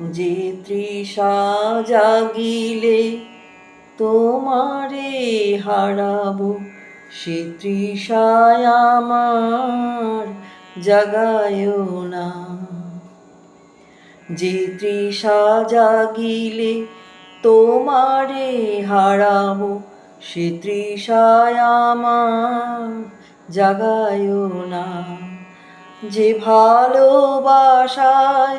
যে তৃষা জাগিলে তোমারে হারাবো, সে তৃষায় আমার জাগায় না। যে তৃষা জাগিলে তোমারে হারাবো, সে তৃষায় আমার জাগায় না। যে ভালোবাসায়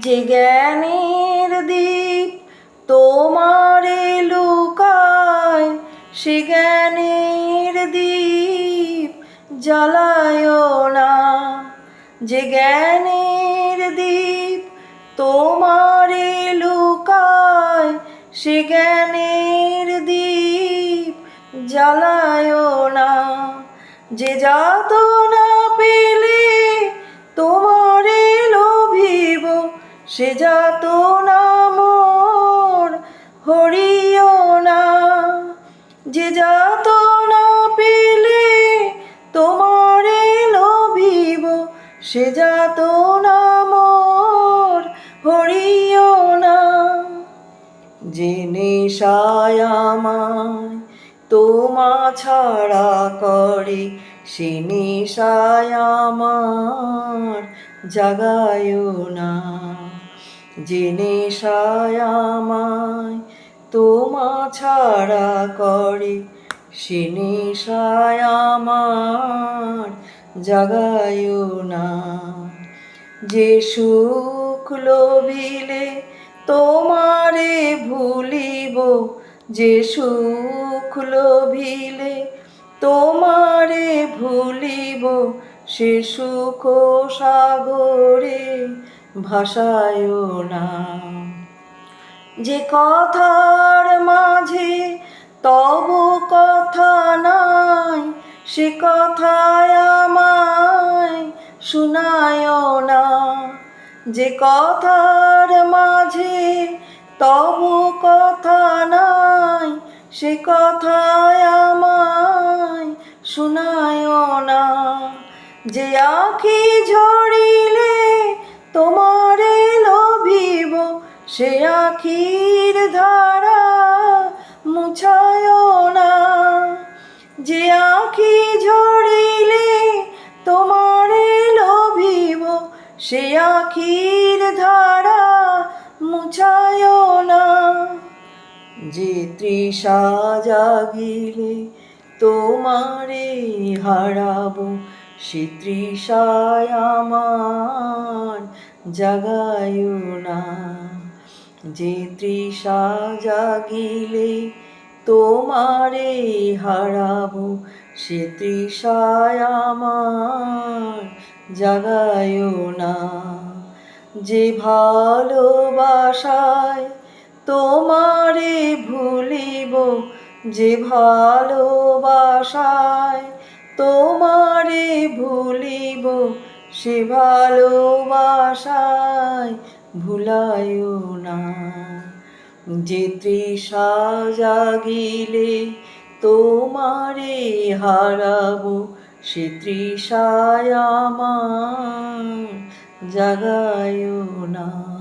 যে জ্ঞানের দ্বীপ তোমারে লুকায়, সে জ্ঞানের দ্বীপ জ্বালায় না। যে জ্ঞানের দ্বীপ তোমারে লুকায়, সে জ্ঞানের দ্বীপ জ্বালায় না। যে যাত না পেলে সে যাত না মোর হরিও না। যে যাত না পেলে তোমারে লোভিব, সে যাত না মোর হরিও না। যে নেশায় তোমা ছাড়া করে, সে নেশায় আমার জাগায় না। যে নেশায় আমায়, তোমা ছাড়া করে। সে নেশায় আমার, জাগায় না। যে সুখ লোভিলে তোমারে ভুলিব, যে সুখ লোভিলে তোমারে ভুলিব, সে সুখ সাগরে ভাসায় না। যে কথার মাঝে তব কথা নাই, সে কথায় আমায় শুনায় না। যে কথার মাঝে তব কথা নাই, সে কথায় আমায় শুনায় না। যে আখি ঝরিলে সে আখির ধারা মুছায় না। যে আখি ঝরিলে তোমারে লোভিব, সে আখির ধারা মুছায় না। যে তৃষা জাগিলে তোমারে হারাবো, সে তৃষায় আমার জাগায় না। যে তৃষা জাগিলে তোমারে হারাবো, সে তৃষায় আমার জাগায় না। যে ভালোবাসায় তোমারে ভুলিব, যে ভালোবাসায় তোমারে ভুলিব, সে ভালোবাসায় ভুলায় না। যে তৃষা জাগিলে তোমারে হারাবো সে তৃষায় আমার জাগায়ও না।